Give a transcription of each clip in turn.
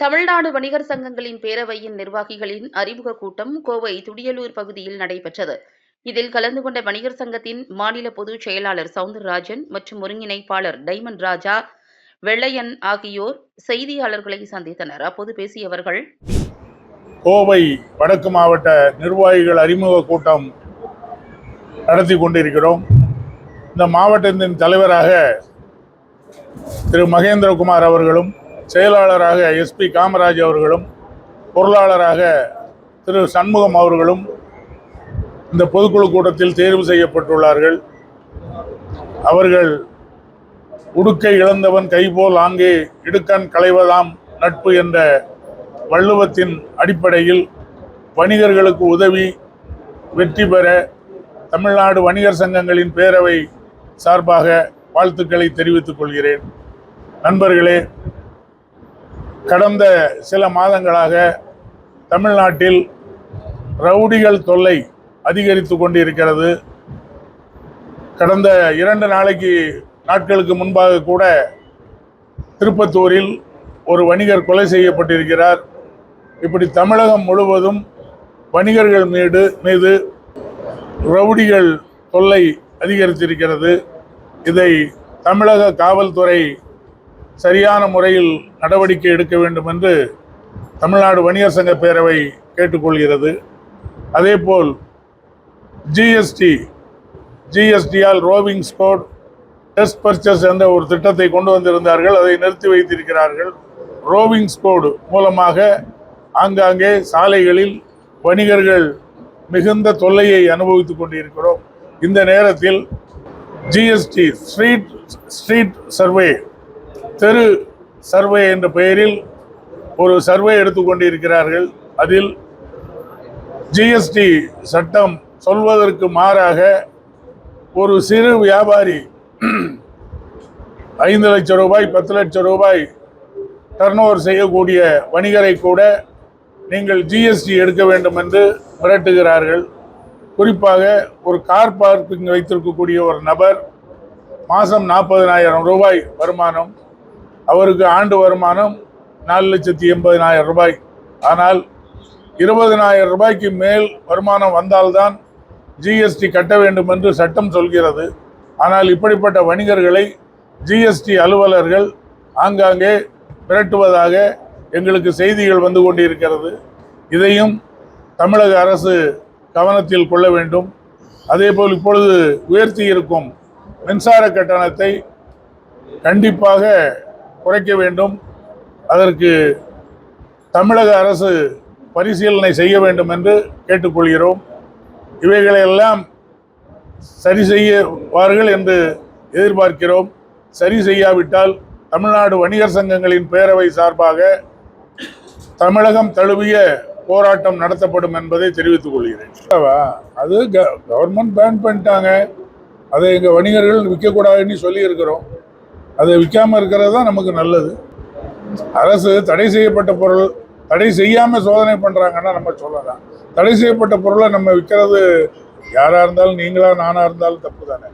தமிழ்நாடு வணிகர் சங்கங்களின் பேரவையின் நிர்வாகிகளின் அறிமுக கூட்டம் கோவை துடியலூர் பகுதியில் நடைபெற்றது. இதில் கலந்து கொண்ட வணிகர் சங்கத்தின் மாநில பொதுச் செயலாளர் சவுந்தரராஜன் மற்றும் ஒருங்கிணைப்பாளர் டைமண்ட் ராஜா வெள்ளையன் ஆகியோர் செய்தியாளர்களை சந்தித்தனர். அப்போது பேசியவர்கள் கோவை வடக்கு மாவட்ட நிர்வாகிகள் அறிமுக கூட்டம் நடத்தி கொண்டிருக்கிறோம். இந்த மாவட்டத்தின் தலைவராக திரு மகேந்திரகுமார் அவர்களும் செயலாளராக எஸ்பி காமராஜ் அவர்களும் பொருளாளராக திரு சண்முகம் அவர்களும் இந்த பொதுக்குழு கூட்டத்தில் தேர்வு செய்யப்பட்டுள்ளார்கள். அவர்கள் உடுக்கை இழந்தவன் கைபோல் ஆங்கே இடுக்கண் களைவதாம் நட்பு என்ற வள்ளுவத்தின் அடிப்படையில் வணிகர்களுக்கு உதவி வெற்றி பெற தமிழ்நாடு வணிகர் சங்கங்களின் பேரவை சார்பாக வாழ்த்துக்களை தெரிவித்துக் கொள்கிறேன். நண்பர்களே கடந்த சில மாதங்களாக தமிழ்நாட்டில் ரவுடிகள் தொல்லை அதிகரித்து கொண்டிருக்கிறது. கடந்த இரண்டு நாளைக்கு நாட்களுக்கு முன்பாக கூட திருப்பத்தூரில் ஒரு வணிகர் கொலை செய்யப்பட்டிருக்கிறார். இப்படி தமிழகம் முழுவதும் வணிகர்கள் மீது மீது ரவுடிகள் தொல்லை அதிகரித்திருக்கிறது. இதை தமிழக காவல்துறை சரியான முறையில் நடவடிக்கை எடுக்க வேண்டும் என்று தமிழ்நாடு வணிகர் சங்க பேரவை கேட்டுக்கொள்கிறது. அதேபோல் ஜிஎஸ்டி ஜிஎஸ்டியால் ரோவிங் ஸ்கோட் டெஸ்ட் பர்ச்சஸ் என்ற ஒரு திட்டத்தை கொண்டு வந்திருந்தார்கள். அதை நிறுத்தி வைத்திருக்கிறார்கள். ரோவிங் ஸ்கோடு மூலமாக ஆங்காங்கே சாலைகளில் வணிகர்கள் மிகுந்த தொல்லையை அனுபவித்துக் கொண்டிருக்கிறோம். இந்த நேரத்தில் ஜிஎஸ்டி ஸ்ட்ரீட் ஸ்ட்ரீட் சர்வே தெரு சர்வே என்ற பெயரில் ஒரு சர்வே எடுத்துக்கொண்டிருக்கிறார்கள் அதில் ஜிஎஸ்டி சட்டம் சொல்வதற்கு மாறாக ஒரு சிறு வியாபாரி ஐந்து லட்சம் ரூபாய் பத்து லட்சம் ரூபாய் டர்ன் செய்யக்கூடிய வணிகரை கூட நீங்கள் ஜிஎஸ்டி எடுக்க வேண்டும் என்று மிரட்டுகிறார்கள். குறிப்பாக ஒரு கார் பார்க்கிங் வைத்திருக்கக்கூடிய ஒரு நபர் மாதம் நாற்பதனாயிரம் ரூபாய் வருமானம் அவருக்கு ஆண்டு வருமானம் நாலு லட்சத்தி எண்பதினாயிரம் ரூபாய். ஆனால் இருபதனாயிரம் ரூபாய்க்கு மேல் வருமானம் வந்தால்தான் ஜிஎஸ்டி கட்ட வேண்டும் என்று சட்டம் சொல்கிறது. ஆனால் இப்படிப்பட்ட வணிகர்களை ஜிஎஸ்டி அலுவலர்கள் ஆங்காங்கே மிரட்டுவதாக எங்களுக்கு செய்திகள் வந்து கொண்டிருக்கிறது. இதையும் தமிழக அரசு கவனத்தில் கொள்ள வேண்டும். அதேபோல் இப்பொழுது உயர்த்தி இருக்கும் மின்சார கட்டணத்தை கண்டிப்பாக குறைக்க வேண்டும். அதற்கு தமிழக அரசு பரிசீலனை செய்ய வேண்டும் என்று கேட்டுக்கொள்கிறோம். இவைகளையெல்லாம் சரி செய்யவார்கள் என்று எதிர்பார்க்கிறோம். சரி செய்யாவிட்டால் தமிழ்நாடு வணிகர் சங்கங்களின் பேரவை சார்பாக தமிழகம் தழுவிய போராட்டம் நடத்தப்படும் என்பதை தெரிவித்துக் கொள்கிறேன். அது கவர்மெண்ட் பேன் பண்ணிட்டாங்க. அதை எங்கள் வணிகர்கள் விற்கக்கூடாதுன்னு சொல்லியிருக்கிறோம். அதை விற்காமல் இருக்கிறது தான் நமக்கு நல்லது. அரசு தடை செய்யப்பட்ட பொருள் தடை செய்யாமல் சோதனை பண்ணுறாங்கன்னா நம்ம சொல்லலாம். தடை செய்யப்பட்ட பொருளை நம்ம விற்கிறது யாராக இருந்தாலும் நீங்களாக நானாக இருந்தாலும் தப்பு தானே.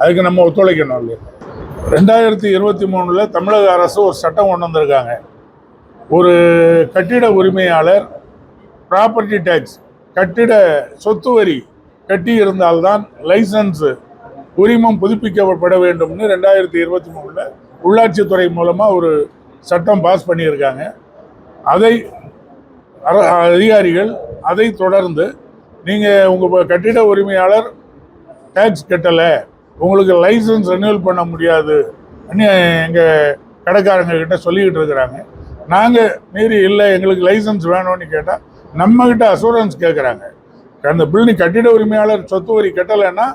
அதுக்கு நம்ம ஒத்துழைக்கணும் இல்லையா? ரெண்டாயிரத்தி இருபத்தி மூணில் தமிழக அரசு ஒரு சட்டம் கொண்டு வந்திருக்காங்க. ஒரு கட்டிட உரிமையாளர் ப்ராப்பர்ட்டி டேக்ஸ் கட்டிட சொத்து வரி கட்டி இருந்தால்தான் லைசன்ஸு உரிமம் புதுப்பிக்கப்பட வேண்டும்னு ரெண்டாயிரத்தி இருபத்தி மூணில் உள்ளாட்சித்துறை மூலமாக ஒரு சட்டம் பாஸ் பண்ணியிருக்காங்க. அதை அதிகாரிகள் அதை தொடர்ந்து நீங்கள் உங்கள் கட்டிட உரிமையாளர் டேக்ஸ் கட்டலை உங்களுக்கு லைசன்ஸ் ரெனியூவல் பண்ண முடியாது எங்கள் கடைக்காரங்க கிட்ட சொல்லிக்கிட்டு இருக்கிறாங்க. நாங்கள் மீறி இல்லை எங்களுக்கு லைசன்ஸ் வேணும்னு கேட்டால் நம்மக்கிட்ட அசூரன்ஸ் கேட்குறாங்க அந்த பில்டிங் கட்டிட உரிமையாளர் சொத்து வரி கட்டலைன்னா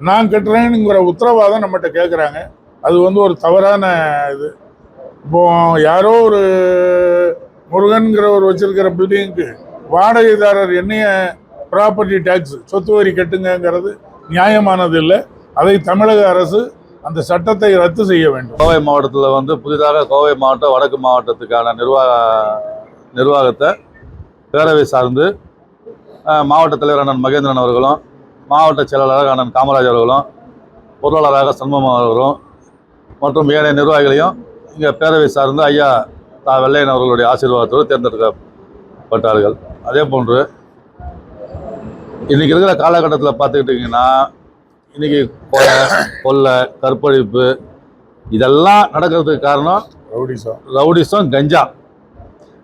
நான் கட்டுறேனுங்கிற உத்தரவாதம் நம்மகிட்ட கேட்குறாங்க அது வந்து ஒரு தவறான இது. இப்போ யாரோ ஒரு முருகன்கிறவர் வச்சிருக்கிற பில்டிங்க்கு வாடகைதாரர் என்னைய ப்ராப்பர்ட்டி டேக்ஸ் சொத்து வரி கட்டுங்கிறது நியாயமானது இல்லை. அதை தமிழக அரசு அந்த சட்டத்தை ரத்து செய்ய வேண்டும். கோவை மாவட்டத்தில் வந்து புதிதாக கோவை மாவட்டம் வடக்கு மாவட்டத்துக்கான நிர்வாக நிர்வாகத்தை பேரவை சார்ந்து மாவட்ட தலைவர் அண்ணன் மகேந்திரன் அவர்களும் மாவட்ட செயலாளராக அண்ணன் காமராஜ் அவர்களும் பொருளாளராக சண்முகம் அவர்களும் மற்றும் ஏனைய நிர்வாகிகளையும் இங்கே பேரவை சார்ந்து ஐயா தா வெள்ளையன் அவர்களுடைய ஆசீர்வாதத்தோடு தேர்ந்தெடுக்கப்பட்டார்கள். அதே போன்று இன்னைக்கு இருக்கிற காலகட்டத்தில் பார்த்துக்கிட்டிங்கன்னா இன்னைக்கு கொலை கொள்ளை கற்பழிப்பு இதெல்லாம் நடக்கிறதுக்கு காரணம் ரவுடிசம். ரவுடிசம் கஞ்சா.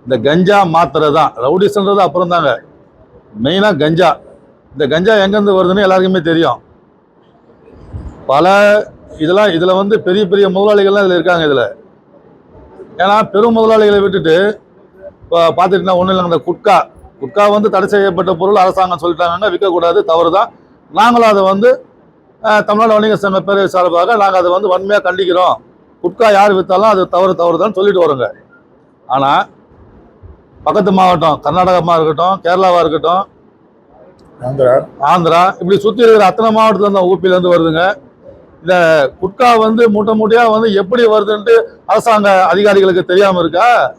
இந்த கஞ்சா மாத்திரை தான் ரவுடிசன்றது அப்புறம் தாங்க மெயினாக கஞ்சா. இந்த கஞ்சா எங்கேருந்து வருதுன்னு எல்லாருக்குமே தெரியும். பல இதெல்லாம் இதில் வந்து பெரிய பெரிய முதலாளிகள்லாம் இதில் இருக்காங்க இதில். ஏன்னா பெரும் முதலாளிகளை விட்டுட்டு இப்போ பார்த்துட்டுனா ஒன்றும் இல்லைங்க இந்த குட்கா. குட்கா வந்து தடை செய்யப்பட்ட பொருள் அரசாங்கம் சொல்லிட்டாங்கன்னா விற்கக்கூடாது தவறு தான் நாங்களும் அதை வந்து தமிழ்நாடு வணிக சங்க பேரவை சார்பாக நாங்கள் அதை வந்து வன்மையாக கண்டிக்கிறோம். குட்கா யார் விற்றாலும் அது தவறு தவறு தான் சொல்லிட்டு வரோங்க. ஆனால் பக்கத்து மாவட்டம் கர்நாடகமாக இருக்கட்டும் கேரளாவாக இருக்கட்டும் ஆந்திரா. ஆந்திரா. இப்படி சுற்றி இருக்கிற அத்தனை மாவட்டத்தில் இருந்து ஊப்பிலேருந்து வருதுங்க. இந்த குட்கா வந்து மூட்டை மூட்டையாக வந்து எப்படி வருதுன்ட்டு அரசாங்க அதிகாரிகளுக்கு தெரியாமல் இருக்கா?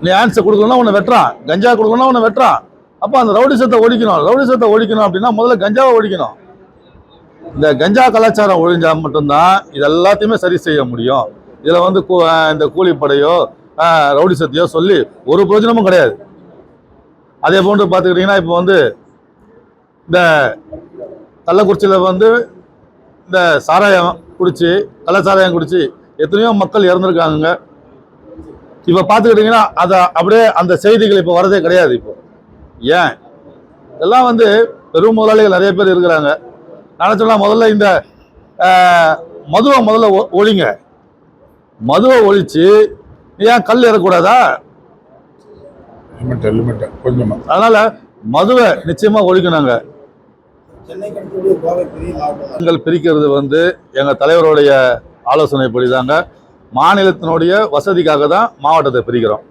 நீ ஆன்சர் கொடுக்கணும்னா உன்னை வெட்டுறான். கஞ்சா கொடுக்கணும்னா உன்னை வெட்டுறான். அப்போ அந்த ரவுடி சத்தை ஒழிக்கணும். ரவுடிசத்தை ஒழிக்கணும் அப்படின்னா முதல்ல கஞ்சாவை ஒழிக்கணும். இந்த கஞ்சா கலாச்சாரம் ஒழிஞ்சால் மட்டும்தான் இது எல்லாத்தையுமே சரி செய்ய முடியும். இதில் வந்து கூ- இந்த கூலிப்படையோ ரவுடி சத்தையோ சொல்லி ஒரு பிரயோஜனமும் கிடையாது. அதே போன்று பார்த்துக்கிட்டிங்கன்னா இப்போ வந்து இந்த கள்ளக்குறிச்சியில் வந்து இந்த சாராயம் குடிச்சு கள்ள சாராயம் குடிச்சு எத்தனையோ மக்கள் இறந்துருக்காங்க இப்போ பார்த்துக்கிட்டிங்கன்னா அதை அப்படியே அந்த செய்திகள் இப்போ வரதே கிடையாது இப்போ. ஏன்? இதெல்லாம் வந்து பெரும் முதலாளிகள் நிறைய பேர் இருக்கிறாங்க. நான் சொன்னா முதல்ல இந்த மதுவை முதல்ல ஒ- ஒழிங்க. மதுவை ஒழிச்சு ஏன் கல் ஏறக்கூடாதா? அதனால மதுவை நிச்சயமா ஒழிக்கணுங்க. சென்னை கோவை பெரிய மாவட்டம். பிரிக்கிறது வந்து எங்கள் தலைவருடைய ஆலோசனைப்படி தாங்க மாநிலத்தினுடைய வசதிக்காக தான் மாவட்டத்தை பிரிக்கிறோம்.